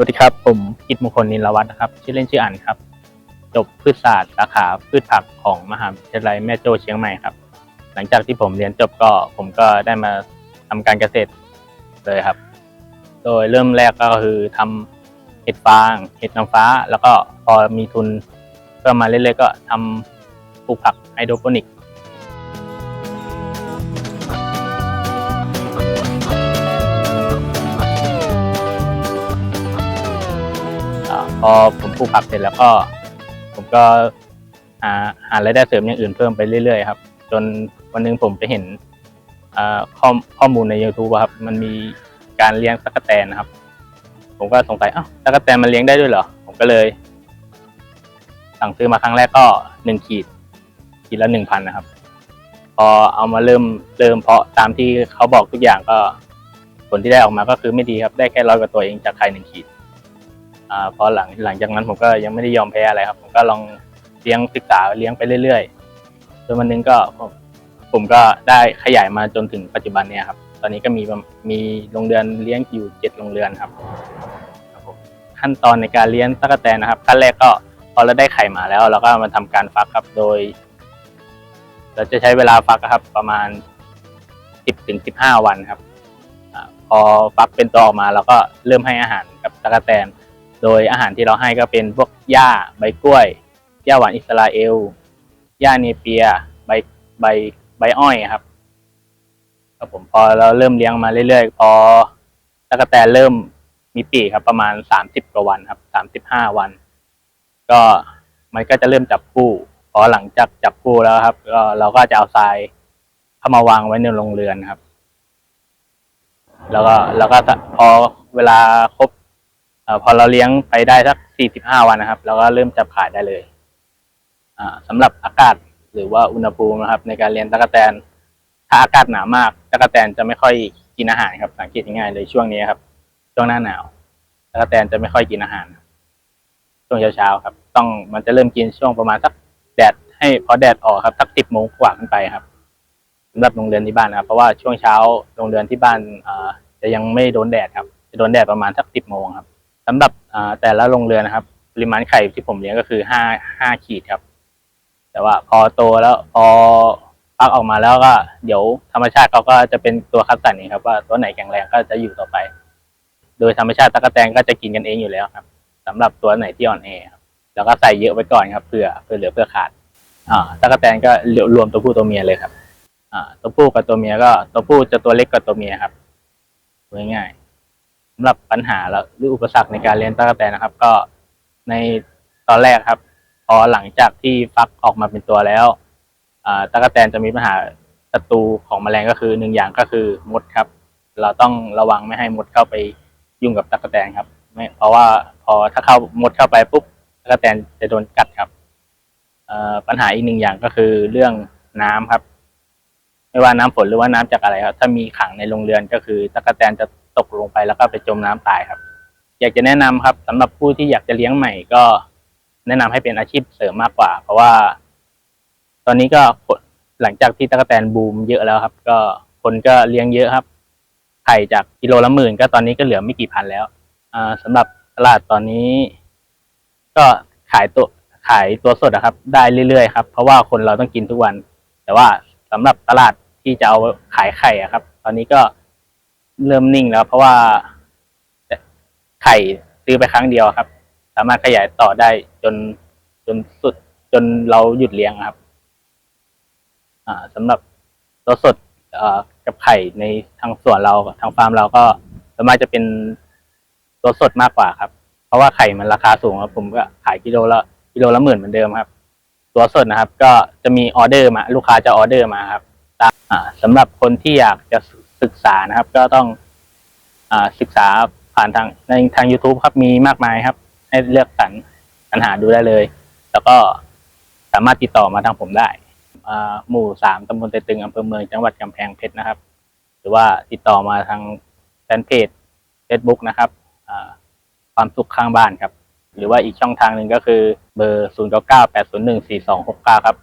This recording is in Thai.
สวัสดีครับ ผมกิตมงคลนินลวัฒน์นะครับ ชื่อเล่นชื่ออันครับ จบพืชศาสตร์สาขาพืชผักของมหาวิทยาลัยแม่โจ้เชียงใหม่ครับ หลังจากที่ผมเรียนจบก็ผมก็ได้มาทำการเกษตรเลยครับ โดยเริ่มแรกก็คือทำเห็ดฟาง เห็ดนางฟ้า แล้วก็พอมีทุนเพิ่มมาเรื่อยๆก็ทำปลูกผักไฮโดรโปนิก พอผมปลูกผักเสร็จแล้วก็ ผมก็หาหารายได้เสริมอย่างอื่นเพิ่มไปเรื่อยๆครับ จนวันหนึงผมไปเห็นข้อข้อมูลใน YouTube ครับ มันมีการเลี้ยงตะกแตนนะครับ ผมก็สงสัยอ้าวตะกแตนมันเลี้ยงได้ด้วยเหรอ ผมก็เลย สั่งซื้อมาครั้งแรกก็หนึ่งขีด ขีดละหนึ่งพันนะครับ พอเอามาเริ่มเริ่มเพาะตามที่เขาบอกทุกอย่างก็ผลที่ได้ออกมาก็คือไม่ดีครับ ได้แค่ร้อยกว่าตัวเองจากไข่หนึ่งขีด อ่าพอหลังหลังจากนั้นผมก็ยังไม่ได้ยอมแพ้อะไรครับ ผมก็ลองเลี้ยงศึกษาเลี้ยงไปเรื่อยๆจนวันหนึงก็ผมผมก็ได้ขยายมาจนถึงปัจจุบันเนี้ยครับ ตอนนี้ก็มีประมีโรงเรือนเลี้ยงอยู่เจ็ดโรงเรือนครับครับผมขั้นตอนในการเลี้ยงตะกแตนนะครับขั้นแรกก็พอเราได้ไข่มาแล้ว เราก็มาทำการฟักครับโดย เราจะใช้เวลาฟักครับ ประมาณสิบถึงสิบห้าวันครับอาพอฟักเป็นตัวออกมาเราก็เริ่มให้อาหารกับตะกแตน โดยอาหารที่เราให้ก็เป็นพวกหญ้าใบกล้วยหญ้าหวานอิสราเอลหญ้าเนเปียใบใบใบอ้อยครับครับผมพอเราเริ่มเลี้ยงมาเรื่อยๆ พอตะกแตนเริ่มมีปีครับ ประมาณสามสิบกว่าวันครับสามสิบห้าวัน ก็มันก็จะเริ่มจับคู่พอหลังจากจับคู่แล้วครับ ก็เราก็จะเอาทรายเข้ามาวางไว้ในโรงเรือนครับ แล้วก็แล้วก็พอเวลาครบ พอเราเลี้ยงไปได้สัก 45 วันนะครับเราก็เริ่มจับขายได้เลยอ่าสำหรับอากาศหรือว่าอุณหภูมินะครับ ในการเลี้ยงตะกแตน ถ้าอากาศหนาวมากตะกแตนจะไม่ค่อยกินอาหารครับสังเกตง่ายเลยช่วงนี้ครับ ช่วงหน้าหนาวตะกแตนจะไม่ค่อยกินอาหารช่วงเช้าๆครับ ต้องมันจะเริ่มกินช่วงประมาณสักแดดให้พอแดดออกครับสักสิบโมงกว่าขึ้นไปครับสำหรับโรงเรือนที่บ้านนะครับ เพราะว่าช่วงเช้าโรงเรือนที่บ้านจะยังไม่โดนแดดครับ จะโดนแดดประมาณสักสิบโมงครับ สำหรับแต่ละโรงเรือนนะครับ ปริมาณไข่ที่ผมเลี้ยงก็คือห้าห้าขีดครับ แต่ว่าพอโตแล้วพอฟักออกมาแล้วก็เดี๋ยวธรรมชาติเขาก็จะเป็นตัวคัดสรรเองครับว่าตัวไหนแข็งแรงก็จะอยู่ต่อไป โดยธรรมชาติตะกแตนก็จะกินกันเองอยู่แล้วครับสำหรับตัวไหนที่อ่อนแอครับแล้วก็ใส่เยอะไว้ก่อนครับเพื่อเพื่อเหลือเพื่อขาด อ่าตะกแตนก็รวมตัวผู้ตัวเมียเลยครับ อ่า ตัวผู้กับตัวเมียก็ ตัวผู้จะตัวเล็กกว่าตัวเมียครับง่ายๆ สำหรับปัญหาแล้วหรืออุปสรรคในการเลี้ยงตะกแตนนะครับ ก็ในตอนแรกครับ พอหลังจากที่ฟักออกมาเป็นตัวแล้วอ่าตะกแตนจะมีปัญหาศัตรูของแมลงก็คือหนึ่งอย่างก็คือมดครับ เราต้องระวังไม่ให้มดเข้าไปยุ่งกับตะกแตนครับไม่เพราะว่าพอถ้าเข้ามดเข้าไปปุ๊บตะกแตนจะโดนกัดครับปัญหาอีกหนึ่งอย่างก็คือเรื่องน้ำครับ ไม่ว่าน้ำฝนหรือว่าน้ำจากอะไรครับ ถ้ามีขังในโรงเรือนก็คือตะกแตนจะ ตกลงไปแล้วก็ไปจมน้ำตายครับ อยากจะแนะนำครับสำหรับผู้ที่อยากจะเลี้ยงใหม่ก็ แนะนำให้เป็นอาชีพเสริมมากกว่า เพราะว่า ตอนนี้ก็หลังจากที่ตะกแตนบูมเยอะแล้วครับ ก็คนก็เลี้ยงเยอะครับไข่จากกิโลละหมื่นก็ตอนนี้ก็เหลือไม่กี่พันแล้วอ่าสำหรับตลาดตอนนี้ ก็ขายตัวขายตัวสดอะครับ ได้เรื่อยๆครับ เพราะว่าคนเราต้องกินทุกวัน แต่ว่าสำหรับตลาดที่จะเอาขายไข่อะครับ ตอนนี้ก็ เริ่มนิ่งแล้ว เพราะว่าไข่ซื้อไปครั้งเดียวครับ สามารถขยายต่อได้จนจนสุดจนเราหยุดเลี้ยงครับ อ่าสำหรับตัวสดกับไข่ในทางส่วนเราทางฟาร์มเราก็ส่วนมากจะเป็นตัวสดมากกว่าครับ เพราะว่าไข่มันราคาสูงครับ ผมก็ขายกิโลละกิโลละหมื่นเหมือนเดิมครับ ตัวสดนะครับ ก็จะมีออเดอร์มา ลูกค้าจะออเดอร์มาครับตามอ่าสำหรับคนที่อยากจะ ศึกษานะครับ ก็ต้องอศึกษาผ่านทางในทาง YouTube ครับมีมากมายครับ ให้เลือกสรรสรรหาดูได้เลย แล้วก็สามารถติดต่อมาทางผมได้หมู่สามตำบลเตตึงอำเภอเมืองจังหวัดกำแพงเพชรนะครับ หรือว่าติดต่อมาทางแฟนเพจ Facebook นะครับความสุขข้างบ้านครับ หรือว่าอีกช่องทางหนึ่งก็คือเบอร์ 0 9 9 8 0 1 4 2 6 9 ครับ